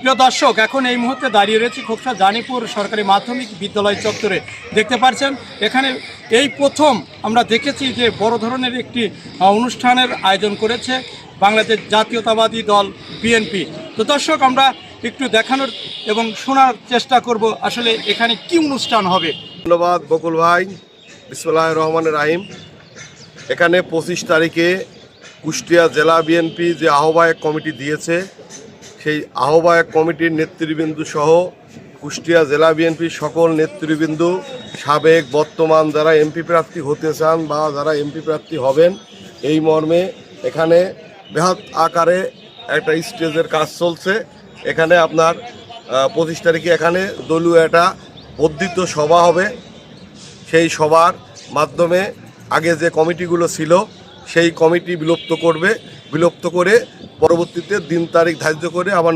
প্রিয় দর্শক, এখন এই মুহূর্তে দাঁড়িয়ে রয়েছে খোকসা জানিপুর সরকারি মাধ্যমিক বিদ্যালয় চত্বরে। দেখতে পাচ্ছেন এখানে এই প্রথম আমরা দেখেছি যে বড় ধরনের একটি অনুষ্ঠানের আয়োজন করেছে বাংলাদেশ জাতীয়তাবাদী দল বিএনপি। তো দর্শক, আমরা একটু দেখানোর এবং শোনার চেষ্টা করব আসলে এখানে কি অনুষ্ঠান হবে। ধন্যবাদ, বকুল ভাই। বিসমুল্লাহ রহমান রাহিম। এখানে পঁচিশ তারিখে কুষ্টিয়া জেলা বিএনপি যে আহ্বায়ক কমিটি দিয়েছে সেই আহ্বায়ক কমিটির নেতৃবৃন্দ সহ কুষ্টিয়া জেলা বিএনপির সকল নেতৃবৃন্দ, সাবেক বর্তমান যারা এমপি প্রার্থী হতে চান বা যারা এমপি প্রার্থী হবেন, এই মর্মে এখানে বৃহৎ আকারে একটা স্টেজের কাজ চলছে। এখানে আপনার পঁচিশ তারিখে এখানে দলীয় একটা বর্ধিত সভা হবে। সেই সভার মাধ্যমে আগে যে কমিটিগুলো ছিল সেই কমিটি বিলুপ্ত করবে। বিলুপ্ত করে পরবর্তীতে দিন তারিখ ধার্য করে আবার